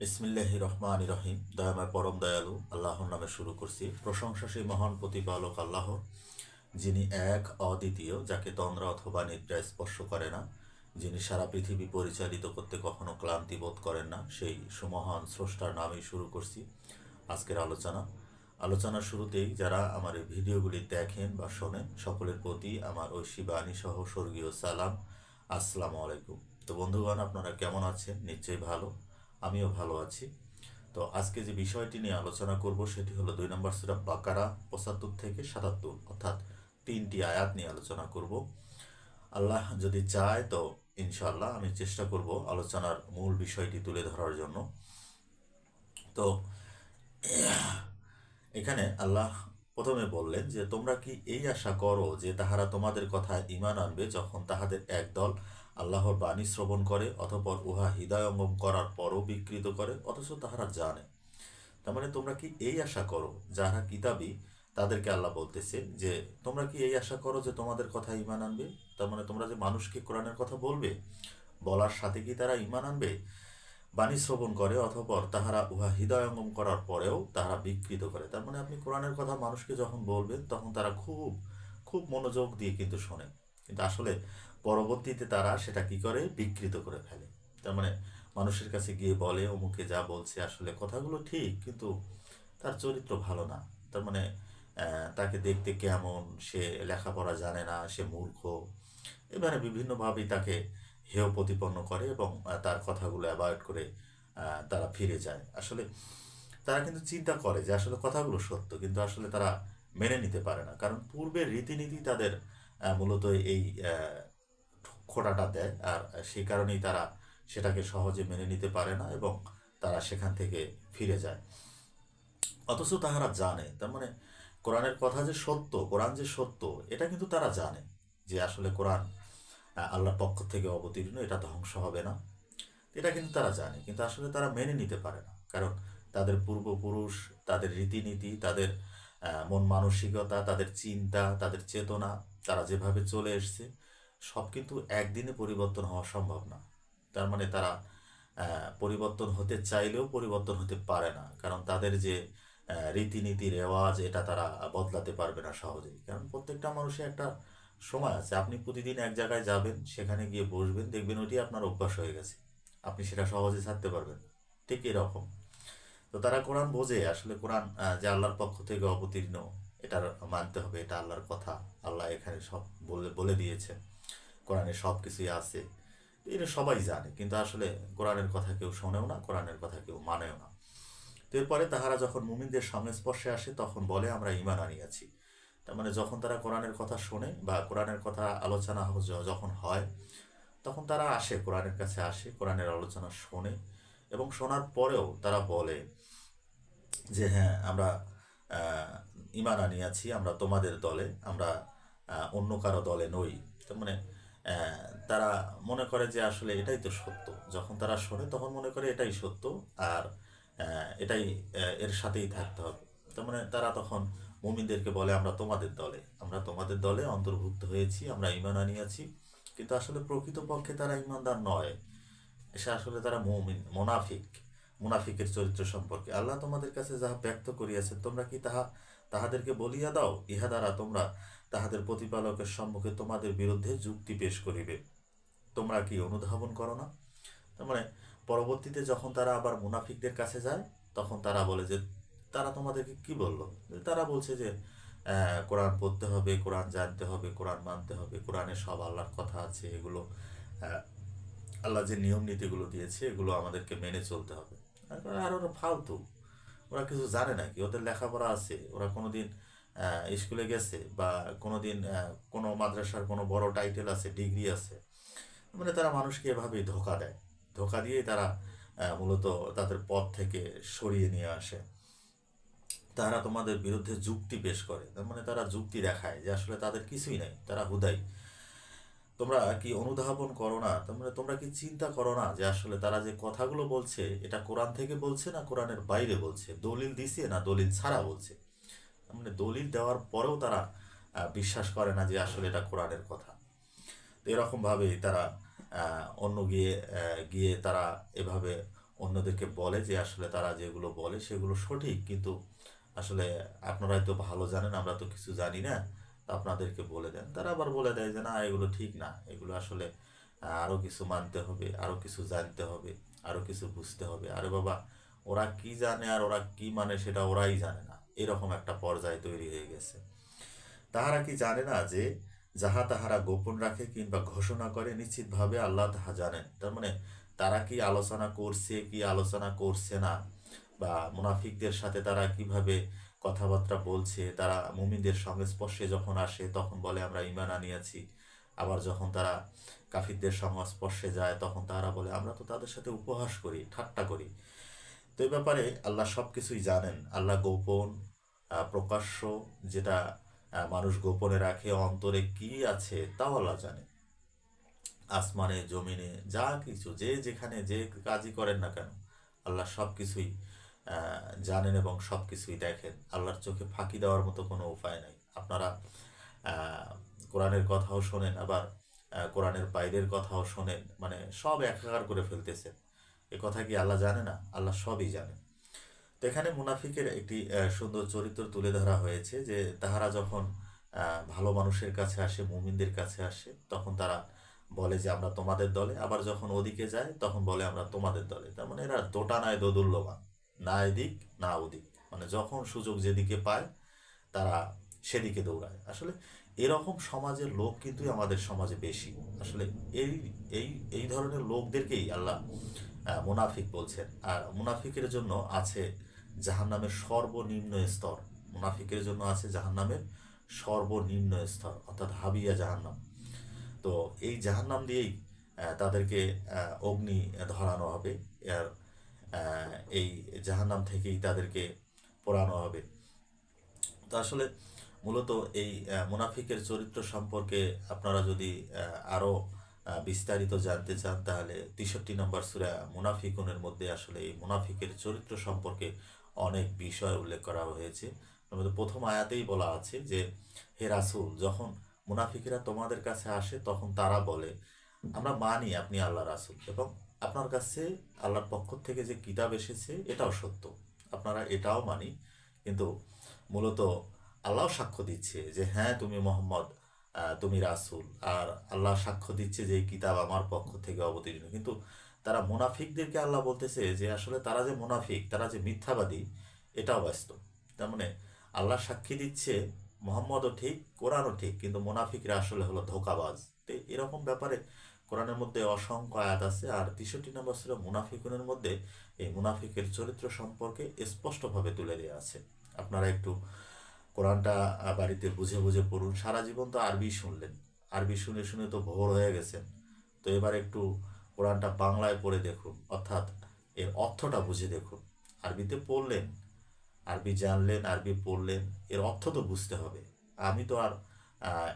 ইসমিল্লাহ রহমান রহিম দয়াময় পরম দয়ালু, আল্লাহর নামে শুরু করছি। প্রশংসা সেই মহান প্রতিপালক আল্লাহ, যিনি এক, অদ্বিতীয়, যাকে তন্দ্রা অথবা নিদ্রা স্পর্শ করে না, যিনি সারা পৃথিবী পরিচালিত করতে কখনো ক্লান্তি বোধ করেন না, সেই সুমহান স্রষ্টার নামেই শুরু করছি আজকের আলোচনা। আলোচনার শুরুতেই যারা আমার এই ভিডিওগুলি দেখেন বা শোনেন, সকলের প্রতি আমার ঐশী বাণী সহ স্বর্গীয় সালাম। আসসালামু আলাইকুম। তো বন্ধুগণ, আপনারা কেমন আছেন? নিশ্চয়ই ভালো। আমিও ভালো আছি। তো আজকে যে বিষয়টি নিয়ে আলোচনা করব সেটি হলো দুই নম্বর সুরা বাকারা পঁচাত্তর থেকে সাতাত্তর, অর্থাৎ তিনটি আয়াত নিয়ে আলোচনা করব। আল্লাহ যদি চায় তো ইনশাআল্লাহ আমি চেষ্টা করব আলোচনার মূল বিষয়টি তুলে ধরার জন্য। তো এখানে আল্লাহ প্রথমে বললেন যে, তোমরা কি এই আশা করো যে তাহারা তোমাদের কথায় ইমান আনবে যখন তাহাদের একদল আল্লাহর বাণী শ্রবণ করে অথপর উহা হৃদয়ঙ্গম করার পরও বিকৃত করে, অথচ তাহারা জানে। তার মানে তোমরা কি এই আশা করো? যারা কিতাবি, তাদেরকে আল্লাহ বলতেছে যে, তোমরা কি এই আশা করো যে তোমাদের কথা ইমান আনবে? তার মানে তোমরা যে মানুষকে কোরআনের কথা বলবে, বলার সাথে কি তারা ইমান আনবে? বাণী শ্রবণ করে অথপর তাহারা উহা হৃদয়ঙ্গম করার পরেও তাহারা বিকৃত করে। তার মানে আপনি কোরআনের কথা মানুষকে যখন বলবেন, তখন তারা খুব খুব মনোযোগ দিয়ে কিন্তু শোনে। কিন্তু আসলে পরবর্তীতে তারা সেটা কি করে? বিকৃত করে ফেলে। তার মানে মানুষের কাছে গিয়ে বলে, অমুকে যা বলছে আসলে কথাগুলো ঠিক, কিন্তু তার চরিত্র ভালো না। তার মানে তাকে দেখতে কেমন, সে লেখাপড়া জানে না, সে মূর্খ। এবারে বিভিন্নভাবেই তাকে হেয় প্রতিপন্ন করে এবং তার কথাগুলো অ্যাভয়েড করে তারা ফিরে যায়। আসলে তারা কিন্তু চিন্তা করে যে আসলে কথাগুলো সত্য, কিন্তু আসলে তারা মেনে নিতে পারে না। কারণ পূর্বের রীতিনীতি তাদের মূলত এই খোঁটাটা দেয়, আর সেই কারণেই তারা সেটাকে সহজে মেনে নিতে পারে না এবং তারা সেখান থেকে ফিরে যায়। অথচ তাহারা জানে, তার মানে কোরআনের কথা যে সত্য, কোরআন যে সত্য, এটা কিন্তু তারা জানে যে আসলে কোরআন আল্লাহর পক্ষ থেকে অবতীর্ণ, এটা ধ্বংস হবে না। এটা কিন্তু তারা জানে, কিন্তু আসলে তারা মেনে নিতে পারে না। কারণ তাদের পূর্বপুরুষ, তাদের রীতিনীতি, তাদের মন মানসিকতা, তাদের চিন্তা, তাদের চেতনা, তারা যেভাবে চলে এসছে সব কিন্তু একদিনে পরিবর্তন হওয়া সম্ভব না। তার মানে তারা পরিবর্তন হতে চাইলেও পরিবর্তন হতে পারে না। কারণ তাদের যে রীতিনীতি, রেওয়াজ, এটা তারা বদলাতে পারবে না সহজেই। কারণ প্রত্যেকটা মানুষের একটা সময় আছে। আপনি প্রতিদিন এক জায়গায় যাবেন, সেখানে গিয়ে বসবেন, দেখবেন ওটি আপনার অভ্যাস হয়ে গেছে। আপনি সেটা সহজে ছাড়তে পারবেন ঠিক এরকম। তো তারা কোরআন বোঝে। আসলে কোরআন যে আল্লাহর পক্ষ থেকে অবতীর্ণ, এটার মানতে হবে। এটা আল্লাহর কথা। আল্লাহ এখানে সব বলে বলে দিয়েছে কোরআনে সব কিছুই আছে। এটা সবাই জানে, কিন্তু আসলে কোরআনের কথা কেউ শোনেও না, কোরআনের কথা কেউ মানেও না। তো এরপরে তাহারা যখন মুমিনদের সংস্পর্শে আসে, তখন বলে, আমরা ইমান আনিয়াছি। তার মানে যখন তারা কোরআনের কথা শোনে বা কোরআনের কথা আলোচনা যখন হয়, তখন তারা আসে, কোরআনের কাছে আসে, কোরআনের আলোচনা শোনে এবং শোনার পরেও তারা বলে যে হ্যাঁ আমরা ইমান আনিয়াছি, আমরা তোমাদের দলে, আমরা অন্য কারও দলে নই। তার মানে তারা মনে করে যে আসলে এটাই তো সত্য। যখন তারা শোনে, তখন মনে করে এটাই সত্য আর এটাই এর সাথেই থাকতে হবে। তার মানে তারা তখন মুমিনদেরকে বলে, আমরা তোমাদের দলে, আমরা তোমাদের দলে অন্তর্ভুক্ত হয়েছি, আমরা ইমান আনিয়াছি। কিন্তু আসলে প্রকৃতপক্ষে তারা ইমানদার নয়। সে আসলে তারা মুমিন, মোনাফিক, মুনাফিকের চরিত্র সম্পর্কে। আল্লাহ তোমাদের কাছে যাহা ব্যক্ত করিয়াছে তোমরা কি তাহা, তাহাদেরকে বলিয়া দাও? ইহা দ্বারা তোমরা তাহাদের প্রতিপালকের সম্মুখে তোমাদের বিরুদ্ধে যুক্তি পেশ করিবে। তোমরা কি অনুধাবন করো না? তার মানে পরবর্তীতে যখন তারা আবার মুনাফিকদের কাছে যায় তখন তারা বলে যে তারা তোমাদেরকে কি বলল? তারা বলছে যে কোরআন পড়তে হবে কোরআন জানতে হবে কোরআন মানতে হবে কোরআনে সব আল্লাহর কথা আছে এগুলো আল্লাহ যে নিয়ম নীতিগুলো দিয়েছে এগুলো আমাদেরকে মেনে চলতে হবে। আর ওরা ফালতু। ওরা কিছু জানে নাকি ওদের লেখাপড়া আছে। ওরা কোনোদিন আহ, স্কুলে গেছে বা কোনো দিন কোনো মাদ্রাসার কোনো বড় টাইটেল আছে ডিগ্রি আছে মানে তারা মানুষকে এভাবেই ধোকা দেয়। ধোকা দিয়েই তারা মূলত তাদের পথ থেকে সরিয়ে নিয়ে আসে। তারা তোমাদের বিরুদ্ধে যুক্তি পেশ করে। তার মানে তারা যুক্তি দেখায় যে আসলে তাদের কিছুই নাই, তারা হুদাই। তোমরা কি অনুধাবন করো না? তার মানে তোমরা কি চিন্তা করো না যে আসলে তারা যে কথাগুলো বলছে, এটা কোরআন থেকে বলছে না কোরআনের বাইরে বলছে? দলিল দিছে না দলিল ছাড়া বলছে? মানে দলিল দেওয়ার পরেও তারা বিশ্বাস করে না যে আসলে এটা কোরআনের কথা। তো এরকমভাবেই তারা অন্য গিয়ে গিয়ে তারা এভাবে অন্যদেরকে বলে যে আসলে তারা যেগুলো বলে সেগুলো সঠিক, কিন্তু আসলে আপনারাই তো ভালো জানেন, আমরা তো কিছু জানি না আপনাদেরকে বলে দেন। তারা আবার বলে দেয় যে না, এগুলো ঠিক না, এগুলো আসলে আরও কিছু মানতে হবে আরও কিছু জানতে হবে আরও কিছু বুঝতে হবে। আরে বাবা ওরা কি জানে আর ওরা কি মানে সেটা ওরাই জানে না। এরকম একটা পর্যায় তৈরি হয়ে গেছে। তাহারা কি জানে না যে, যাহা তাহারা গোপন রাখে কিংবা ঘোষণা করে নিশ্চিতভাবে আল্লাহ তাহা জানেন। তার মানে তারা কি আলোচনা করছে, কি আলোচনা করছে না? বা মুনাফিকদের সাথে তারা কীভাবে কথাবার্তা বলছে? তারা মুমিনদের সঙ্গে স্পর্শে যখন আসে, তখন বলে, আমরা ইমান আনিয়াছি। আবার যখন তারা কাফিরদের সংস্পর্শে যায়, তখন তারা বলে, আমরা তো তাদের সাথে উপহাস করি, ঠাট্টা করি। তো এই ব্যাপারে আল্লাহ সব কিছুই জানেন। আল্লাহ গোপন প্রকাশ্য যেটা মানুষ গোপনে রাখে, অন্তরে কি আছে তাও আল্লাহ জানে। আসমানে, জমিনে যা কিছু, যে যেখানে যে কাজই করেন না কেন, আল্লাহ সব কিছুই জানেন এবং সব কিছুই দেখেন। আল্লাহর চোখে ফাঁকি দেওয়ার মতো কোনো উপায় নাই। আপনারা কোরআনের কথাও শোনেন, আবার কোরআনের বাইরের কথাও শোনেন মানে সব একাকার করে ফেলতেছেন। এ কথা কি আল্লাহ জানে না? আল্লাহ সবই জানে। তো এখানে মুনাফিকের একটি সুন্দর চরিত্র তুলে ধরা হয়েছে যে তাহারা যখন ভালো মানুষের কাছে আসে, মুমিনদের কাছে আসে, তখন তারা বলে যে আমরা তোমাদের দলে। আবার যখন ওদিকে যায়, তখন বলে আমরা তোমাদের দলে। তার মানে এরা দোটা নয় দোদুল্যমান না এদিক, না ওদিক। মানে যখন সুযোগ যেদিকে পায়, তারা সেদিকে দৌড়ায়। আসলে এরকম সমাজের লোক কিন্তু আমাদের সমাজে বেশি। আসলে এই এই এই ধরনের লোকদেরকেই আল্লাহ মুনাফিক বলছেন। আর মুনাফিকের জন্য আছে জাহান্নামের সর্বনিম্ন স্তর। মুনাফিকের জন্য আছে জাহান্নামের সর্বনিম্ন স্তর, অর্থাৎ হাবিয়া জাহান্নাম। তো এই জাহান্নাম দিয়েই তাদেরকে অগ্নি ধরানো হবে। আর এই জাহান্নাম থেকেই তাদেরকে পোড়ানো হবে। তো আসলে মূলত এই মুনাফিকের চরিত্র সম্পর্কে আপনারা যদি আরও বিস্তারিত জানতে চান, তাহলে তেষট্টি নম্বর সুরা মুনাফিকুনের মধ্যে আসলে এই মুনাফিকের চরিত্র সম্পর্কে অনেক বিষয় উল্লেখ করা হয়েছে। প্রথম আয়াতেই বলা আছে যে, হে রাসূল, যখন মুনাফিকেরা তোমাদের কাছে আসে, তখন তারা বলে, আমরা মানি আপনি আল্লাহ রাসুল এবং আপনার কাছে আল্লাহর পক্ষ থেকে যে কিতাব এসেছে, এটাও সত্য। আপনারা এটাও মানি। কিন্তু মূলত আল্লাহ সাক্ষ্য দিচ্ছে যে হ্যাঁ তুমি মোহাম্মদ তুমি রাসূল। আর আল্লাহ সাক্ষ্য দিচ্ছে যে কিতাব আমার পক্ষ থেকে অবতীর্ণ। কিন্তু তারা মুনাফিকদেরকে আল্লাহ বলতেছে যে আসলে তারা যে মুনাফিক, তারা যে মিথ্যাবাদী, এটাও ব্যস্ত। তার মানে আল্লাহ সাক্ষী দিচ্ছে, মোহাম্মদও ঠিক, কোরআনও ঠিক, কিন্তু মুনাফিকরা আসলে হলো ধোকাবাজ। তো এরকম ব্যাপারে কোরআনের মধ্যে অসংখ্য আয়াত আছে, আর তেষট্টি নম্বর ছিল মুনাফিকুনের মধ্যে এই মুনাফিকের চরিত্র সম্পর্কে স্পষ্টভাবে তুলে দেওয়া আছে। আপনারা একটু কোরআনটা বাড়িতে বুঝে বুঝে পড়ুন। সারা জীবন তো আরবি শুনলেন। আরবি শুনে শুনে তো ভোর হয়ে গেছেন। তো এবার একটু কোরআনটা বাংলায় পড়ে দেখুন। অর্থাৎ এর অর্থটা বুঝে দেখুন। আরবিতে পড়লেন, আরবি জানলেন, আরবি পড়লেন, এর অর্থ তো বুঝতে হবে। আমি তো আর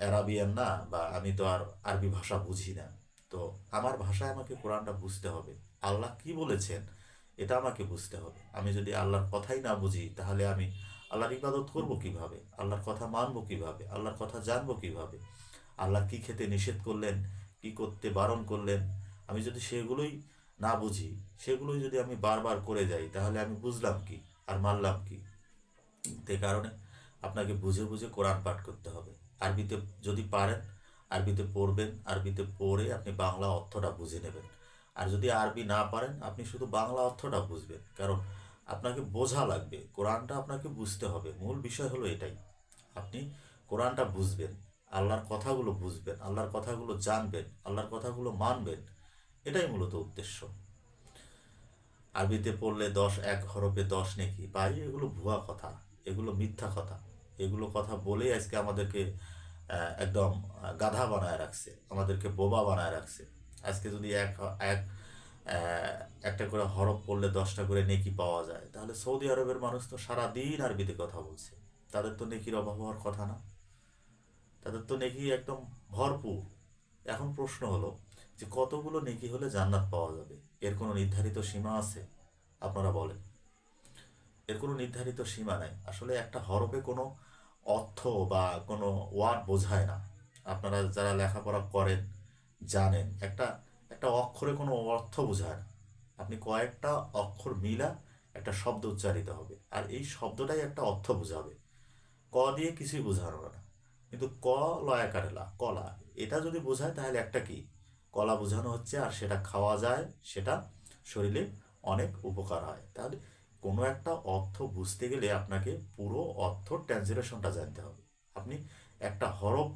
অ্যারাবিয়ান না বা আমি তো আর আরবি ভাষা বুঝি না। তো আমার ভাষায় আমাকে কোরআনটা বুঝতে হবে। আল্লাহ কি বলেছেন, এটা আমাকে বুঝতে হবে। আমি যদি আল্লাহর কথাই না বুঝি, তাহলে আমি আল্লাহর ইবাদত করব কীভাবে? আল্লাহর কথা মানবো কীভাবে? আল্লাহর কথা জানব কীভাবে? আল্লাহ কি খেতে নিষেধ করলেন? কি করতে বারণ করলেন? আমি যদি সেগুলোই না বুঝি, সেগুলোই যদি আমি বারবার করে যাই, তাহলে আমি বুঝলাম কি আর মানলাম কি? তে কারণে আপনাকে বুঝে বুঝে কোরআন পাঠ করতে হবে। আরবিতে যদি পারেন, আরবিতে পড়বেন, আরবিতে পড়ে আপনি বাংলা অর্থটা বুঝে নেবেন। আর যদি আরবি না পারেন, আপনি শুধু বাংলা অর্থটা বুঝবেন। কারণ আপনাকে বোঝা লাগবে, কোরআনটা আপনাকে বুঝতে হবে। মূল বিষয় হলো এটাই। আপনি কোরআনটা বুঝবেন, আল্লাহর কথাগুলো বুঝবেন, আল্লাহর কথাগুলো জানবেন, আল্লাহর কথাগুলো মানবেন, এটাই মূলত উদ্দেশ্য। আরবিতে পড়লে দশ এক হরফে দশ নেকি। ভাই, এগুলো ভুয়া কথা, এগুলো মিথ্যা কথা। এগুলো কথা বলেই আজকে আমাদেরকে একদম গাধা বানায় রাখছে, আমাদেরকে বোবা বানায় রাখছে। আজকে যদি এক এক একটা করে হরফ পড়লে দশটা করে নেকি পাওয়া যায়। তাহলে সৌদি আরবের মানুষ তো সারাদিন আরবিতে কথা বলছে। তাদের তো নেকির অভাব হওয়ার কথা না। তাদের তো নেকি একদম ভরপুর। এখন প্রশ্ন হলো যে কতগুলো নেকি হলে জান্নাত পাওয়া যাবে? এর কোনো নির্ধারিত সীমা আছে? আপনারা বলেন। এর কোনো নির্ধারিত সীমা নাই। আসলে একটা হরফে কোনো অর্থ বা কোনো ওয়ার্ড বোঝায় না। আপনারা যারা লেখাপড়া করেন, জানেন, একটা একটা অক্ষরে কোনো অর্থ বোঝায় না। আপনি কয়েকটা অক্ষর মিলা একটা শব্দ উচ্চারিত হবে। আর এই শব্দটাই একটা অর্থ বোঝাবে। ক দিয়ে কিছুই বোঝানো না। কিন্তু ক লয়াকারে লা, কলা। এটা যদি বোঝায় তাহলে একটা কি? কলা বোঝানো হচ্ছে আর সেটা খাওয়া যায়, সেটা শরীরে অনেক উপকার হয়। তাহলে কোনো একটা অর্থ বুঝতে গেলে আপনাকে পুরো অর্থ ট্রান্সলেশনটা জানতে হবে। আপনি একটা হরফ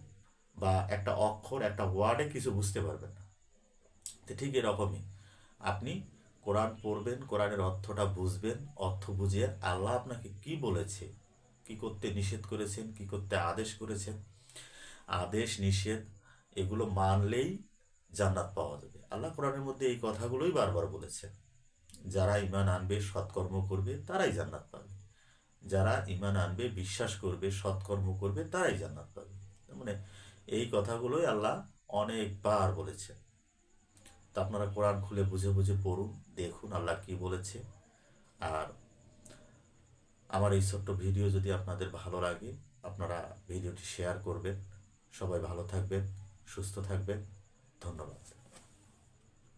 বা একটা অক্ষর, একটা ওয়ার্ডে কিছু বুঝতে পারবেন না। তো ঠিক এরকমই। আপনি কোরআন পড়বেন, কোরআনের অর্থটা বুঝবেন, অর্থ বুঝিয়ে আল্লাহ আপনাকে কি বলেছে, কি করতে নিষেধ করেছেন, কি করতে আদেশ করেছেন, আদেশ, নিষেধ, এগুলো মানলেই জান্নাত পাওয়া যাবে। আল্লাহ কোরআনের মধ্যে এই কথাগুলোই বারবার বলেছেন। যারা ইমান আনবে, সৎকর্ম করবে, তারাই জান্নাত পাবে। যারা ইমান আনবে, বিশ্বাস করবে, সৎকর্ম করবে, তারাই জান্নাত পাবে। মানে এই কথাগুলোই আল্লাহ অনেকবার বলেছেন। তা আপনারা কোরআন খুলে বুঝে বুঝে পড়ুন, দেখুন আল্লাহ কি বলেছে। আর আমার এই ছোট্ট ভিডিও যদি আপনাদের ভালো লাগে, আপনারা ভিডিওটি শেয়ার করবেন। সবাই ভালো থাকবেন, সুস্থ থাকবেন। ধন্যবাদ।